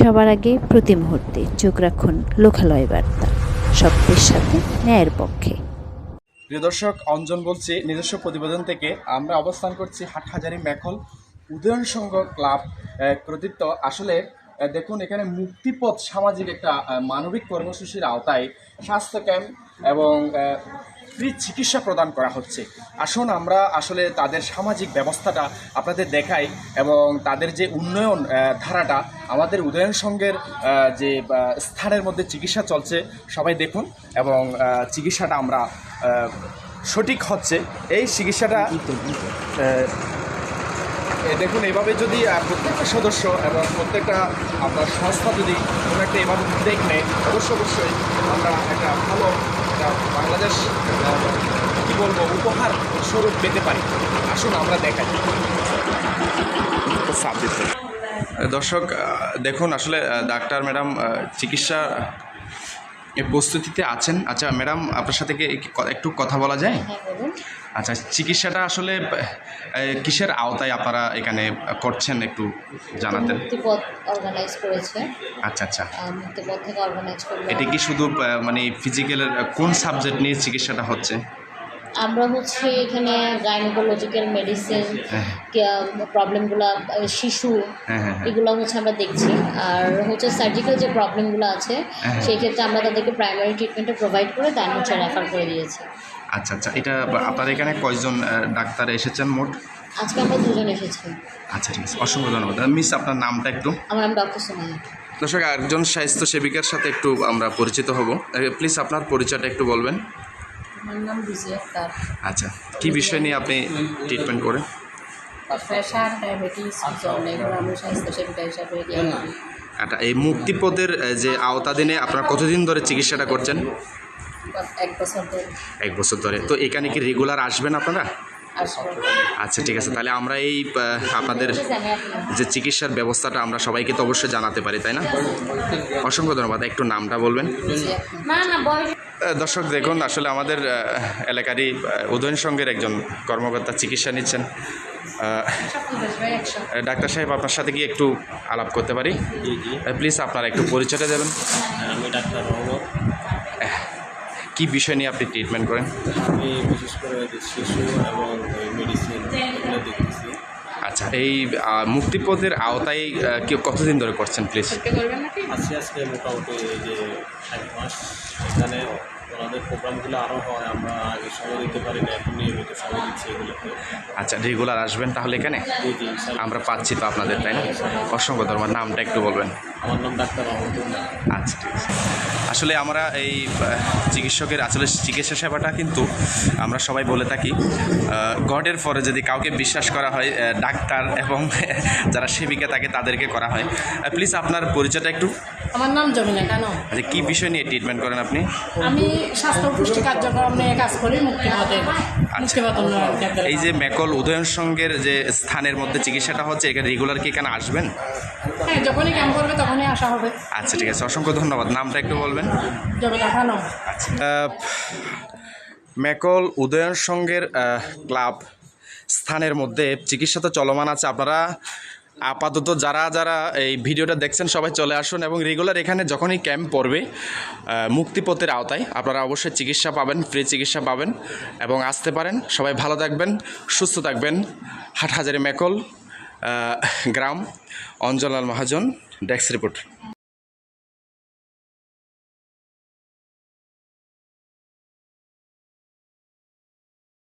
সবার আগে প্রতি মুহূর্তে চোখ রাখুন লোকালয় বার্তা। সত্যের সাথে ন্যায়ের পক্ষে। প্রিয় দর্শক, অঞ্জন বলছি, নিজস্ব প্রতিবেদন থেকে আমরা অবস্থান করছি হাটহাজারি মেখল উদয়ন সংঘ ক্লাব কর্তৃত্ব। আসলে দেখুন, এখানে মুক্তিপথ সামাজিক একটা মানবিক কর্মসূচির আওতায় স্বাস্থ্য ক্যাম্প এবং ফ্রি চিকিৎসা প্রদান করা হচ্ছে। আসুন আমরা আসলে তাদের সামাজিক ব্যবস্থাটা আপনাদের দেখাই এবং তাদের যে উন্নয়ন ধারাটা, আমাদের উদয়ন সংঘের যে স্থানের মধ্যে চিকিৎসা চলছে, সবাই দেখুন এবং চিকিৎসাটা আমরা সঠিক হচ্ছে। এই চিকিৎসাটা দেখুন, এভাবে যদি প্রত্যেকটা সদস্য এবং প্রত্যেকটা আপনার সংস্থা যদি কোনো একটা এভাবে উদ্যোগ নেয়, অবশ্যই অবশ্যই আমরা একটা ভালো বাংলাদেশ কী বলব, উপহার স্বরূপ পেতে পারি। আসুন আমরা দেখাই। দর্শক দেখুন, আসলে ডাক্তার ম্যাডাম চিকিৎসা প্রস্তুতিতে আছেন? আচ্ছা ম্যাডাম আপনার সাথে কি একটু কথা বলা যায়? হ্যাঁ আচ্ছা চিকিৎসাটা আসলে কিসের আওতায় আপনারা এখানে করছেন একটু জানাতেন? মুক্তিপথ অর্গানাইজ করেছে। আচ্ছা আচ্ছা। আহ, মুক্তিপথ থেকে অর্গানাইজ করল। এটা কি শুধু মানে ফিজিক্যালের কোন সাবজেক্ট নিয়ে চিকিৎসাটা হচ্ছে? আমরা হচ্ছে এখানে গাইনোকোলজিক্যাল মেডিসিন প্রবলেমগুলো শিশু হ্যাঁ হ্যাঁ হ্যাঁ। এগুলো হচ্ছে আমরা দেখছি। আর হচ্ছে সার্জিক্যাল যে প্রবলেমগুলো আছে। সেই ক্ষেত্রে আমরা তাদেরকে প্রাইমারি ট্রিটমেন্টে প্রোভাইড করে দেন হচ্ছে রেফার করে দিয়েছি। আচ্ছা আচ্ছা এটা আপনার এখানে কয়জন ডাক্তার এসেছেন মোট? আজকে আমরা দুজন এসেছি। আচ্ছা ঠিক আছে অসংখ্য ধন্যবাদ। মিস আপনার নামটা একটু? আমার নাম ডক্টর সোমায়া দর্শক একজন স্বাস্থ্য সেবিকার সাথে একটু আমরা পরিচিত হব। প্লিজ আপনার পরিচয়টা একটু বলবেন। আমার নাম রুজি আক্তার। আচ্ছা কি বিষয় নিয়ে আপনি ট্রিটমেন্ট করেন? প্রেশার ডায়াবেটিস এগুলো আমি স্বাস্থ্য সেবিকা হিসাবে আচ্ছা এই মুক্তিপদের যে আওতাধীনে আপনারা কতদিন ধরে চিকিৎসাটা করছেন? এক বছর ধরে। এক বছর ধরে। তো এখানে কি রেগুলার আসবেন আপনারা? আচ্ছা ঠিক আছে তাহলে আমরা এই আপনাদের যে চিকিৎসার ব্যবস্থাটা আমরা সবাইকে তো অবশ্যই জানাতে পারি তাই না? অসংখ্য ধন্যবাদ একটু নামটা বলবেন। দর্শক দেখুন আসলে আমাদের এলাকারই উদয়ন সংঘের একজন কর্মকর্তা চিকিৎসা নিচ্ছেন। ডাক্তার সাহেব আপনার সাথে কি একটু আলাপ করতে পারি? প্লিজ আপনারা একটু পরিচয়টা দেবেন। আমি ডাক্তার কি বিষয় নিয়ে আপনি ট্রিটমেন্ট করেন? আমি বিশেষ করে শিশু এবং মেডিসিন দেখতেছি। আচ্ছা এই মুক্তিপদের আওতায় কেউ কতদিন ধরে করছেন প্লিজ আজকে আজকে মোটামুটি এই যে এক মাস এখানে প্রোগ্রামগুলো আরও হয় আমরা আগে সময় দিতে পারি না এখন নিয়মিত সময় দিচ্ছি এগুলোকে আচ্ছা রেগুলার আসবেন তাহলে এখানে। আমরা পাচ্ছি তো আপনাদের তাই না? অসংখ্য ধন্যবাদ। নামটা একটু বলবেন। আমার নাম ডাক্তার রহমতুল্লাহ। আচ্ছা ঠিক আছে। আসলে আমরা এই চিকিৎসকের আসলে চিকিৎসা সেবাটা কিন্তু আমরা সবাই বলে থাকি গডের পরে যদি কাউকে বিশ্বাস করা হয় ডাক্তার এবং যারা সেবিকা থাকে তাদেরকে করা হয়। প্লিজ আপনার পরিচয়টা একটু। আমার নাম জমিনা কেন আচ্ছা কী বিষয় নিয়ে ট্রিটমেন্ট করেন আপনি? আমি স্বাস্থ্য পুষ্টি কার্যক্রম নিয়ে কাজ করি মুক্তিপথে মুক্তিপথ উন্নয়ন কেন্দ্রে। এই যে মেকল উদয়ন সংঘের যে স্থানের মধ্যে চিকিৎসাটা হচ্ছে এখানে রেগুলার কি এখানে আসবেন? হ্যাঁ যখনই ক্যাম্প করবে তখনই আসা হবে। আচ্ছা ঠিক আছে। অসংখ্য ধন্যবাদ। নামটা একটু বলবেন? জমিনা মেকল উদয়ন সংঘের ক্লাব স্থানের মধ্যে চিকিৎসা তো চলমান আছে। আপনারা আপাতত যারা যারা এই ভিডিওটা দেখছেন, সবাই চলে আসুন এবং রেগুলার এখানে যখনই ক্যাম্প পড়বে মুক্তিপথের আওতায় আপনারা অবশ্যই চিকিৎসা পাবেন ফ্রি চিকিৎসা পাবেন এবং আসতে পারেন। সবাই ভালো থাকবেন, সুস্থ থাকবেন। হাটহাজারি মেকল গ্রাম অঞ্জলাল মহাজন, ডেক্স রিপোর্ট।